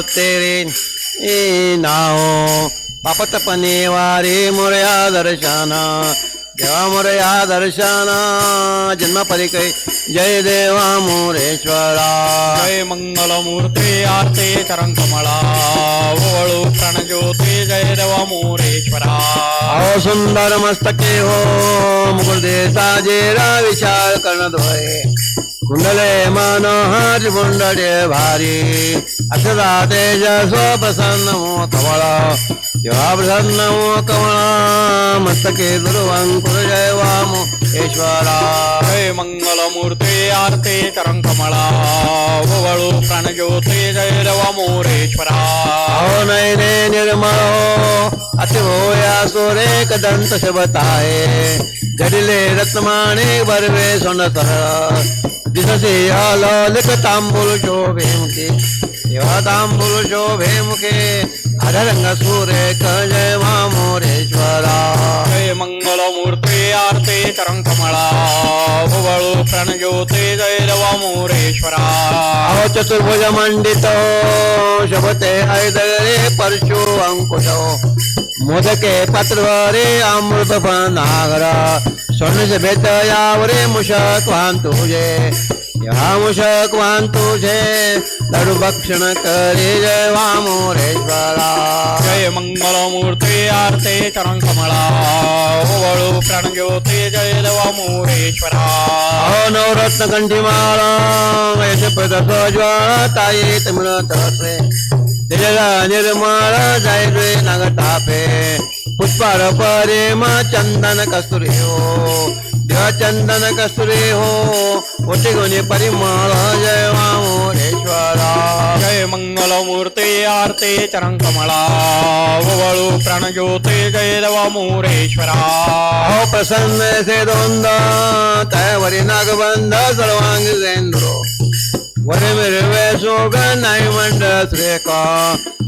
तेरे ए नाव पापतपणे वारे मोरया दर्शना देवा मोरया दर्शना जन्म परिकै जय देवा मोरेश्वरा। जय मंगलमूर्ती आरते चरणकमळा ओवळू प्रणज्योती जय देवा मोरेश्वरा। अहो सुंदर मस्तके हो मुकुर्दे साजेरा विशाल कर्णद्वये कुंडले मनोहर मुंडडे भारी। अक्षरा तेज स्वप्रसन्न मो कमळ। तेव्हा प्रसन्न मो कमळ। मस्तके दुर्वंकुर जय वामो ईश्वरा। जय मंगलमूर्ती आरते चरणकमळा ओवळू प्रणज्योती जय देवा मोरेश्वरा। अहो नयने निर्मळ हो अतिभोया सोरे कदंत शबताये। घडिले रत्नमाणे बरवे सोन सरळ दिससे ललित तांबूल शोभे मुखे तेव्हा तांबूल शोभे मुखे अधरंग सूरे जय मोरेश्वरा जय मंगलमूर्ती आरते चरणकमळा ओवळू प्रणज्योती जय देवा मोरेश्वरा अहो चतुर्भुज मंडित शबते ऐदरे परशु अंकुश। मोदके पत्रवरे अमृत नागर यावरे वाहन तुझे लाडू भक्षण करे जय वामोरेश्वरा जय मंगलमूर्ती आरते चरणकमळा ओवळू प्रणज्योती जय देवा मोरेश्वरा अहो नवरत्न कंठीमाळा वैद्य पद ज्वाळा ताई तेजला निर्मळ जाय रे नागटापे पुष्पार परे मा चंदन कस्तुरी हो। देवा चंदन कस्तुरी हो ओटे गुणे परिमळ जय वामोरेश्वरा। जय मंगलमूर्ती आरते चरणकमळा ओवळू प्रणज्योती जय देवा मोरेश्वरा प्रसन्न से दोंद तयावरी नागबंध सर्वांगी सेंद्रो। वरे मिरवे सोग नाही मंड श्रेका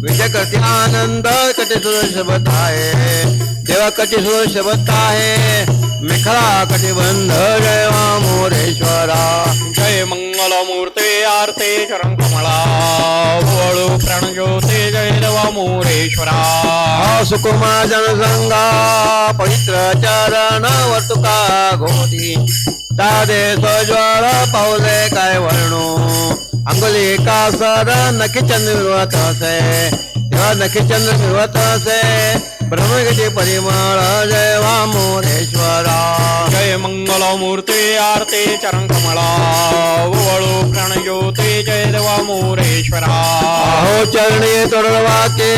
विजय कटी आनंद कटी सुर आहे। देवा कटी सुर आहे। मेखला कटी बंध जय मोरेश्वरा जय मंगलमूर्ती आरते चरणकमळा ओवळू प्रणज्योती जय देवा मोरेश्वरा अहो सुकुमा जनसंगा पवित्र चरण वर्तुका घोटी दादे सज्वळ पावले काय वर्णो अंगुली का सर नखी चंद्र मिळवत असे नखी चंद्र मिळवत असे ब्रह्मगती परिमळ जय वामोरेश्वरा जय मंगलमूर्ती आरते चरणकमळा ओवळू प्रणज्योती जय देवा मोरेश्वरा अहो चरणी तोडवाके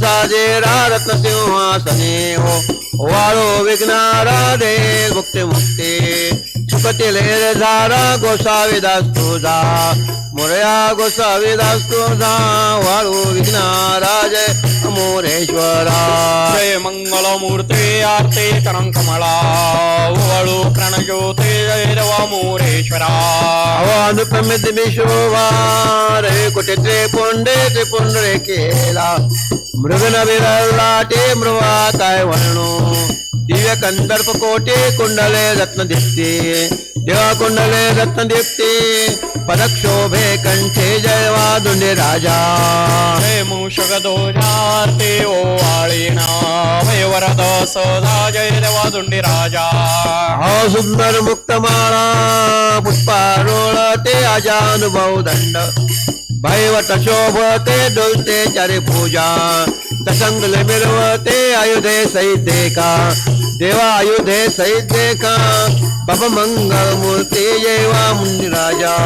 साजे रत्न सिंहासने हो। वाळो विघ्नारा दे मुक्ती मुक्ती सुखतील झारा गोसावी दास तुझा मोरया गोसावी दास तुझा वाळू विघ्नारा जय मोरेश्वरा जय मंगलमूर्ती आरते चरणकमळा ओवळू प्रणज्योती जय मोरेश्वरा अनुपमित विशोभा रे कुठे त्रिपुंडे त्रिपुंडरे केला। मृगन विरलाटे मृवा काय वर्णो। दिव्य कंदर्प कोटे कुंडले रत्न दीप्ती देवा कुंडले रत्न दीप्ती पदक शोभे कंठे जय वादुंडे राजा जय मूषक ध्वजार्ते ओवाळीना वय वरद सदा जय देवा दुंडी राजा हो भैवट शोभते डोलते चारे पूजा. तसंगल मिरवते आयुधे सहिते का देवा आयुधे सहिते का बब मंगल मूर्ती जेवा मुंडी राजा.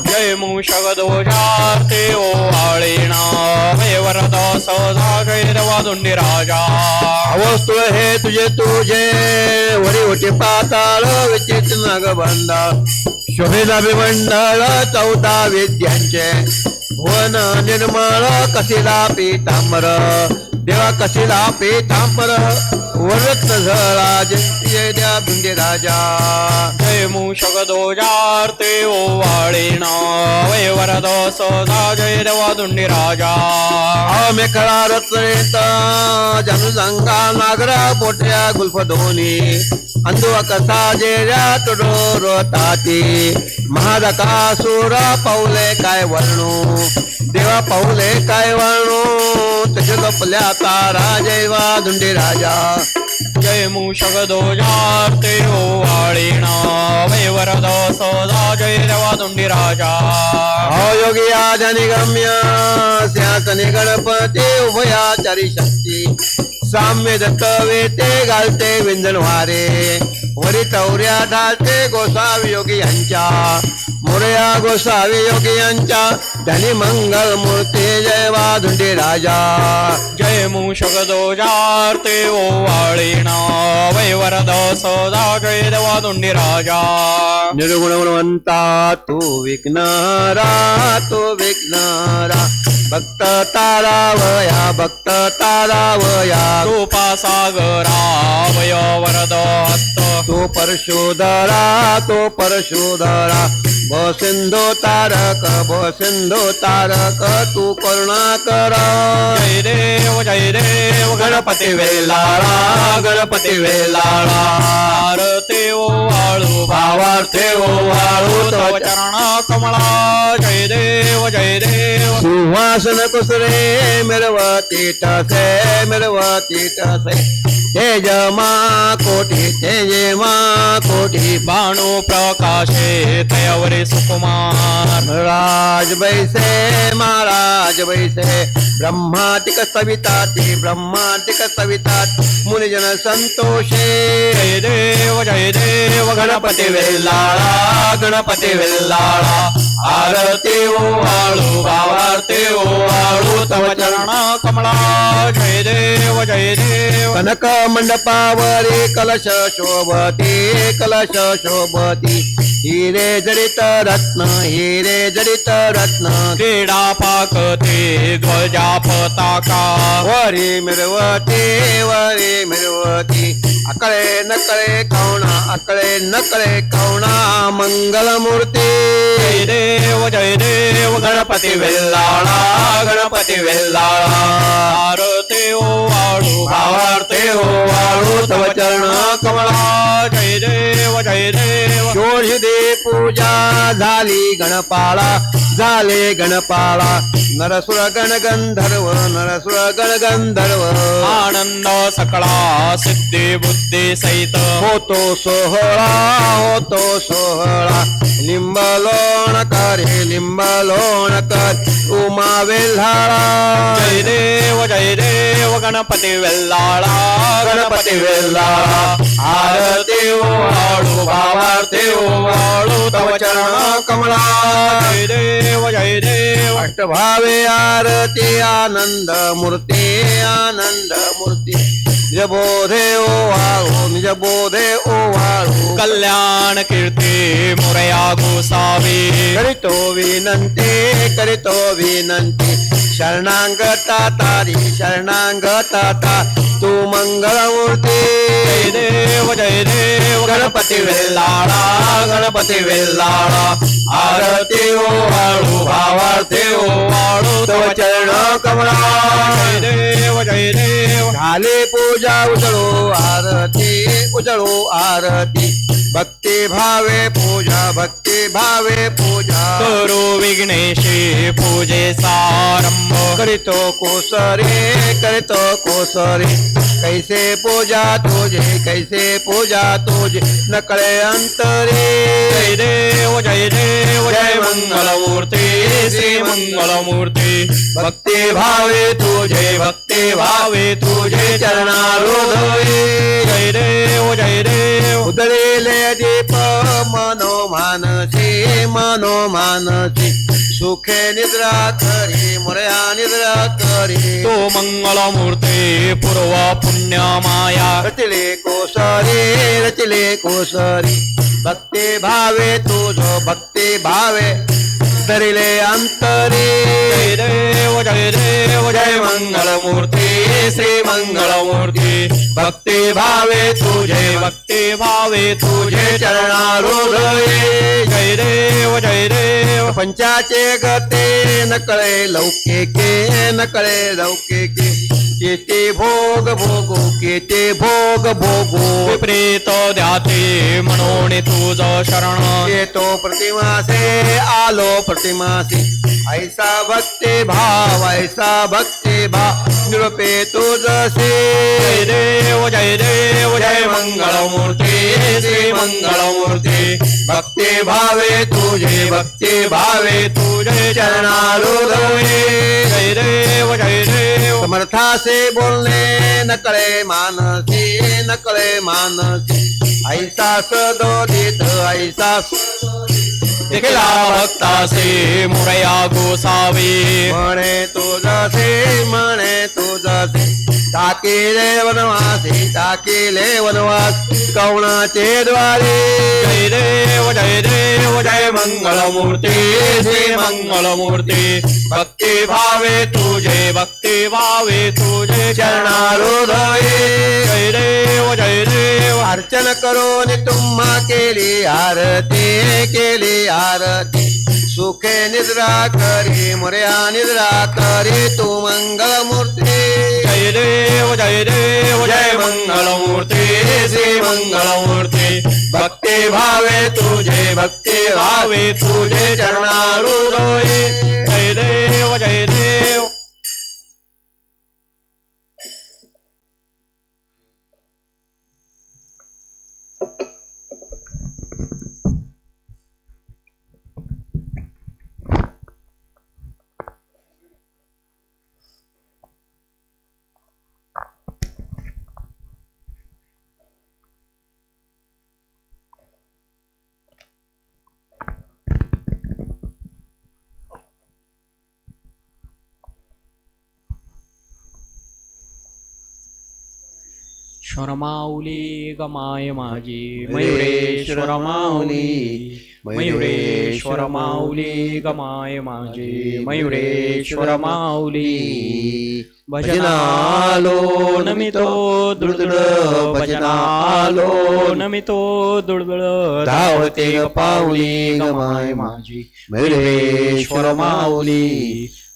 जय मूषक ध्वजार्ते ओवाळीना वय वरद सदा देवा दुंडी राजा. अवस्तुळ हे तुझे तुझे. वरी होते पाताळ विचित्र नागबंधा शोभिला विमंडळ चौदा विद्यांचे वन निर्मळ कसिला पीतांबर देवा कसिला पीतांबर वरत्न झळा जय द्या भिंडे राजा. जय मूषक ध्वजार्ते ओवाळीना वय वरद सदा जय देवा दुंडी राजा. मेखळा रत्नेत जनसंगा नागरा पोट्या गुल्फ दोनी अंधुव कसा जेऱ्या तुडो ताती महादकासुर पावले काय वर्णू देवा पाऊले काय वाणू तसे लपल्या तारा जैवा धुंडी राजा जय मूषक ध्वजार ते ओवाळीणा वै वरद सदा जय देवा दुंडी राजा अयोगी आदि गम्य स्यासने गणपती उभयाचारी शक्ती साम्य दत्तवे ते घालते विंदन वारे. वरी तवऱ्या ढालते गोसावी योगी यांच्या. मोरया गोसावी योगी यांच्या. धनी मंगल मूर्ती जय वाधुंडी राजा। जय मूषक ध्वजार ते ओवाळीणा वै वरद सदा जय देवा दुंडी राजा। निर्गुण गुणवंता तू विघ्नहरा तू विघ्नहरा। भक्त तारावया भक्त तारावया। रूपा सागरा वय वरद हस्त तो परशोधरा तो परशोधरा। ब सिंधू तारक ब सिंधू तारक तू करुणा कर। जय देव जय देव गणपती वेलाळा गणपती वेलाळा आरते ओ वाळू भावार्थे ओ वाळू तव चरण कमळा जय देव जय देव सिंहासन कुसरे मिरवती टसे मिरवती टसे तेज मा कोटी तेज मा कोटी बाणू प्रकाशे तयवरे सुकुमार. राज बैसे महाराज बैसे ब्रह्मातिक सविताती ब्रह्मातिक सवितात मुनिजन संतोषे. जय देव जय देव गणपती वेलाळा गणपती वेलाळा आरती ओ वाळू भावार्थे ओ वाळू तव चरण कमळा. जय देव जय देव. कनक मंडपावरी कलश शोभती कलश शोभती हिरे जडित रत्न हिरे जडित रत्न. क्रीडा पाकते ध्वजा पताका. वरी मिरवती वरी मिरवती. अकळे नकळे कवणा अकळे नकळे कवणा मंगलमूर्ती. देव जय देव गणपती वेल्लाळा गणपती वेल्लाळा ओ वाळू भावार्थे ओ वाळू तव चरण कमळा. जय देव जय देव. षोडशी पूजा झाली गणपाळा झाले गणपाळा. नरसुर गण गंधर्व नरसुर गण गंधर्व आनंद सकळा सिद्धी बुद्धी सहित. होतो सोहळा होतो सोहळा. लिंब लोण करे लिंब लोण कर उमा वेल्हाळा. जय देव जय देव. गणपती वेल्लाळा गणपती वेल्लाळा आर देव वाळू भावार्थे देव वाळू तव चरण कमळा जय देव जय देव. अष्टभावे आरती आनंद मूर्ती आनंद मूर्ती. आनंद मूर्ती निज बोधे ओ वाळू निज बोधे ओ वाळू कल्याण कीर्ती मुरया गोसावी करीतो विनंती करीतो विनंती शरणांगता तारी शरणांगता ता। तू मंगळमूर्ती जय देव जय देव गणपती वेल्लाळा गणपती वेल्लाळा आरती ओ वाळू भावार्थे ओ हो, वाळू तव चरण कमळा। जय देव जय देव। झाले पूजा उजळो आरती उजळो आरती। भक्त भावे पूजा भक्ति भावे पूजा। करो विघ्नेशी पूजे सारंभ। करीतो कोसरे करीतो कोसरे। कैसे पूजा तुझे कैसे पूजा तुझे नकळे अंतरे। जय देव जय देव जय मंगलमूर्ती श्री मंगलमूर्ती। भक्ती भावे तुझे भक्ति भावे तुझे चरणारोधये जय देव जय देव। उदळेले दीप मनोमानसी मनोमानसी सुखे निद्रा करी मोरया निद्रा करी. तो मंगलमूर्ती पूर्व पुण्य माया. रचिले कोसरी रचिले कोसरी. भक्ती भावे तुझ भक्ती भावे. अंतरिले अंतरी। देव जय देव जय मंगलमूर्ती श्री मंगलमूर्ती भक्ती भावे तुझे भक्ती भावे तुझे चरणारोधये जय देव देव पंचाचे गते नकळे लौकिके नकळे लौकिके केते भोग भोगो केते भोग भोगो. विपरीत द्याते म्हणून तुझ शरण. येतो प्रतिमासे आलो प्रतिमासे. ऐसा भक्ती भाव ऐसा भक्ती भाव निरुपे तुझसे जय देव जय देव जय मंगळमूर्ती श्री मंगळमूर्ती भक्ती भावे तुझे. भक्ती भावे तुझे चरणारुदये। जय देव जय देव। समर्थासे बोलणे नकळे मानसी नकळे मानसी। ऐसा सदोदित ऐसा देखला भक्तासे मुरया गोसावी। म्हणे तुझसे म्हणे तुझसे टाकेले वनवासी टाकेले वनवास कवणाचे द्वारे। जय देव जय देव जय मंगळमूर्ती श्री मंगळमूर्ती भक्ती भावे तुझे भक्ती भावे तुझे। चरणारुदये। जय देव जय देव। अर्चन करून तुम्हा केली आरती केली आरती सुखे निद्रा करी मोर्या निद्रा करी तू मंगलमूर्ती. जय देव जय देव जय मंगळमूर्ती श्री मंगळमूर्ती भक्ती भावे तुझे भक्ती भावे तुझे चरणारुदये जय देव जय देव. शरमाऊली गमाय माझी मयुरेश्वर माऊली मयुरेश्वर माऊली गमाय माझी मयुरेश्वर माऊली भजनालो नमितो दुळदुळ भजनालो नमितो दुळदुळ धावते पाऊली गमाय माझी मयुरेश्वर माऊली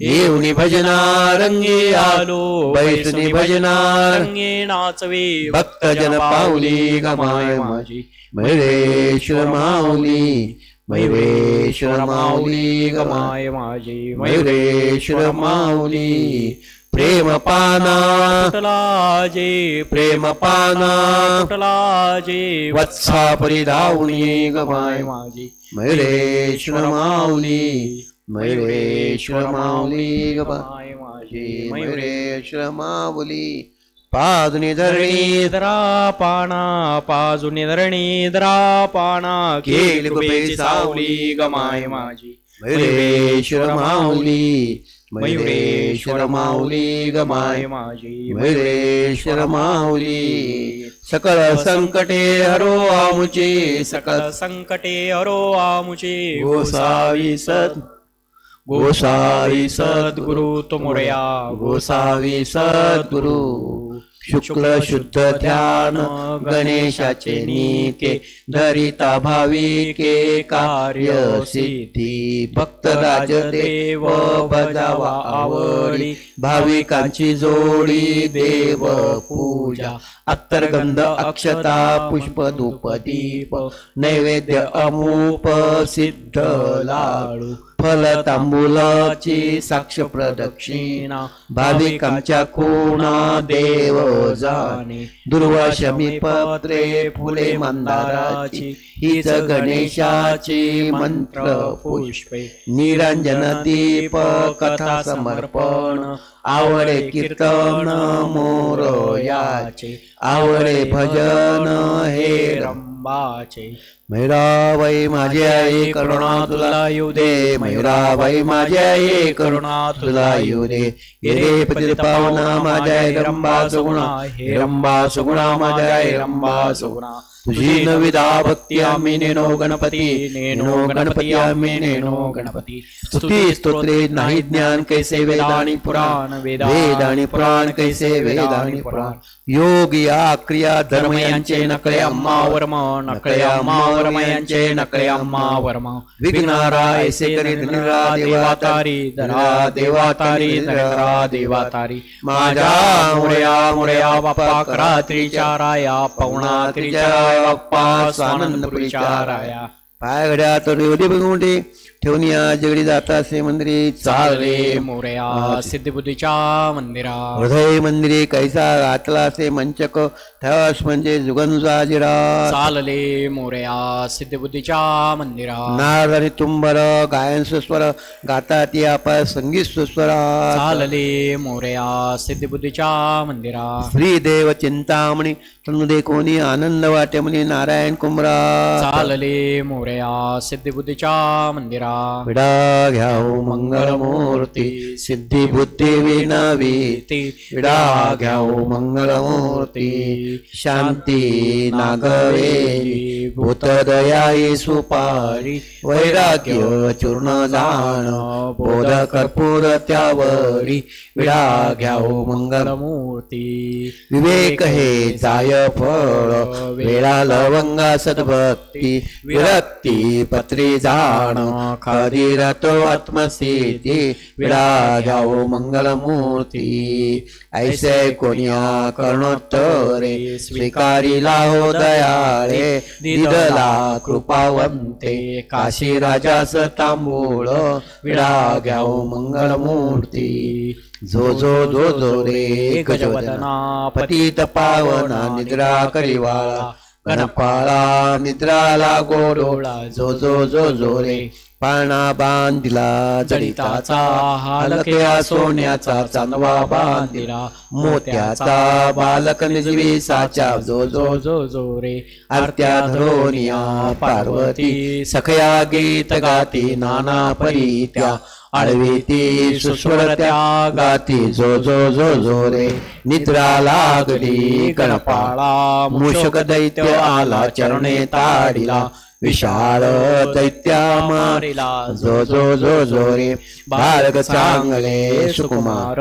येऊनी भजना रंगी आलो बैसुनी भजना रंगे नाचवे भक्त जन पाऊली गमाय माझी मयुरेश्वर माऊली मयुरेश्वर माऊली गमाय। माझी मयुरेश्वर माऊली प्रेम पाना। जे प्रेम पाना। कुठला जे वत्सा परिधावणी गमाय माझी मयुरेश्वर माऊली मयुरेश्वर माऊली गमाय गमाय माझी मयुरेश्वर माऊली पादुनी धरणी धरणीधरा पाना पाजुनी धरणीधरा पाना केली कृपेची सावली गमाय माझी. मयुरेश्वर माऊली मयुरेश्वर माऊली गमाय माझी. मयुरेश्वर माऊली सकळ संकटे हरो आमुचे सकळ सकल संकटे हरो आमुचे. गोसावी सद गोसावी सद्गुरु तुमोरया गोसावी सद्गुरु शुक्ल शुद्ध ध्यान गणेशाचे निके धरिता भाविके कार्य सिद्धी भक्त राजदेव बजावा आवडी भाविकांची जोडी देव पूजा अत्तरगंध अक्षता पुष्प धूप दीप नैवेद्य अमूप सिद्ध लाडू फल तांबुलाची साक्ष प्रदक्षिणा भाविकांच्या कोणा देव जाणे. दुर्वाशमी पत्रे फुले मंदाराची हीच गणेशाची मंत्र पुष्पे. निरंजन दीप कथा समर्पण आवडे कीर्तन मोर याचे आवडे भजन हे रम रंबाचे मैराबाई माझी आई करुणा तुला येऊ दे। मैराबाई माझी आई करुणा तुला येऊ दे गिरे पती पावना माझ्या आई रंबा सुगुणा। हे रंबा सुगुणा माझ्या आई रंबा सुगुणा। तुझी नविदा भक्ती आम्ही नेनो गणपती। नेनो गणपती आम्ही नेनो गणपती। स्तुती स्तोत्रे नाही ज्ञान कैसे वेदानी पुराण। वेदानी पुराण कैसे वेदानी पुराण। योग या क्रिया धर्म यांचे नकळे अम्मा वर्म नकळे अम्मा वर्म यांचे नकळे अम्मा वर्म. विघ्नारा ऐसे करी धनिरा देवातारी धरा देवातारी धरा देवातारी. माझ्या मुरया मुरया बाप्पा करा त्रिचाराया पवना त्रिचाराया बाप्पा स्वानंदपुरीच्या राया. पाय घड्या तर बघून ठेवून या जगडी जाता असे मंदिरी चालले मोरया सिद्धिबुद्धीच्या मंदिरा हृदय मंदिरे कैसा घातला असे मंचक ठस म्हणजे जुगनुजा जिरा चालले मोरया सिद्धिबुद्धीच्या मंदिरा नाद आणि तुंबर गायन सुस्वर गातात आपण संगीत सुस्वरा चालले मोरया सिद्धिबुद्धीच्या मंदिरा श्री देव चिंतामणी तनुदे कोणी आनंद वाटे म्हणे नारायण कुंभरा चालले मोरया सिद्धिबुद्धीच्या मंदिरा विडा घ्याव मंगलमूर्ती सिद्धी बुद्धी विनावी विडा घ्याव मंगलमूर्ती. शांती नागवेली भूतदयाई सुपारी वैराग्य चूर्ण जाण बोध कर्पूर त्यावरी विडा घ्याओ मंगलमूर्ती. विवेक हे जाय फळ वेळा लवंगा सद्भक्ती विरक्ती पत्री जाण खरी रतो आत्मसिद्धी विडा घ्याओ मंगलमूर्ती. ऐसे कोण्या कर्णोत्तरे स्वीकारिला हो दयाळे दिदला कृपावंते. काशी राजास तांबूळ विडा घ्याव मंगलमूर्ती जो जो जो जो रे गजवदना पतित पावना निद्रा करिवाळा. पाळा निद्राला गोडोळा जो जो जो जो रे. पाळणा बांधिला जडिताचा हालक्या सोन्याचा चांदवा बांधिला मोत्याचा बालक निजवी साचा जो जो जो जो रे. आरत्या धरोनिया पार्वती सखया गीत गाती नाना परी त्या आळवी ती सुस्वर त्या गाती जो जो जो जो रे. निद्रा लागली गणपाळा. मूषक दैत्य आला चरणे ताडिला. विशाळ दैत्या मारिला. जो जो जो जो रे. बालक चांगले सुकुमार.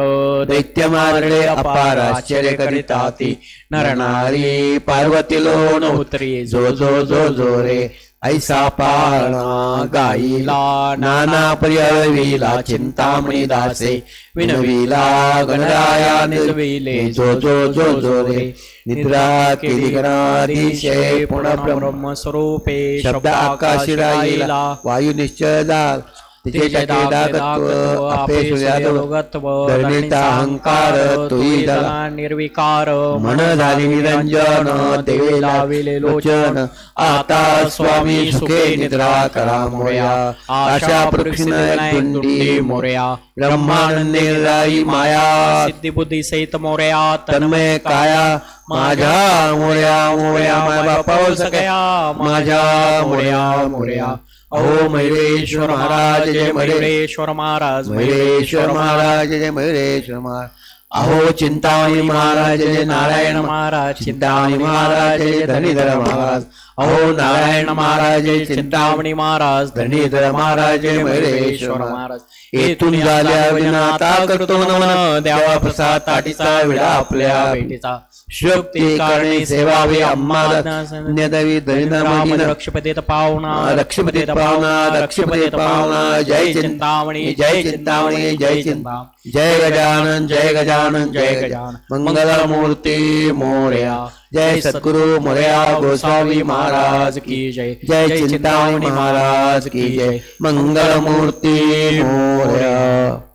दैत्य मारले अपार आश्चर्य करिता ती. नरनारी पार्वती लोण उतरी. जो जो जो जो रे. ऐसा पाळणा गाईला नाना पर्याविला चिंतामणी दासे विनविला गणराया निर्विले जो जो जो जो रे निद्रा केली गणाधीशे पुन्हा ब्रह्म स्वरूपे शब्द आकाशी राहिला. वायू निश्चय अहंकार तुई दला निर्विकार मन झाली निरंजन देवे लाविले लोचन आता स्वामी सुखे निद्रा करा मोया आशा पृक्षिण दुंडी मोरया ब्रह्मानंदे माया सिद्धी बुद्धी सहित मोरया तन्मय काया माझ्या मोर्या मोर्या माय बापा सगळ्या माझ्या मोर्या मोर्या अहो मयुरेश्वर महाराज जय मयुरे मयुरेश्वर महाराज मयुरेश्वर महाराज जय मयुरेश्वर महाराज. अहो चिंतामणी महाराज जय नारायण महाराज चिंतामणी महाराज जय धनीधर महाराज. अहो नारायण महाराज चिंतामणी महाराज धनीधर महाराज जय मयुरेश्वर महाराज. येथून झाल्या विनाता करतो नमन द्यावा प्रसाद ताटीचा विडा आपल्या भेटीचा. शक्ती कारणे सेवावे अम्मा न्यदवी धनीधर मदीना रक्षपतीत पाहुणा रक्षपतीत पाहुणा जय चिंतामणी जय चिंतामणी जय चिंता जय गजानन जय गजानन जय गजानन. मंगलमूर्ती मोर्या. जय सद्गुरु मोर्या गोस्वामी महाराज की की जय जय चिंतामणी महाराज की जय। मंगलमूर्ती मोर्या।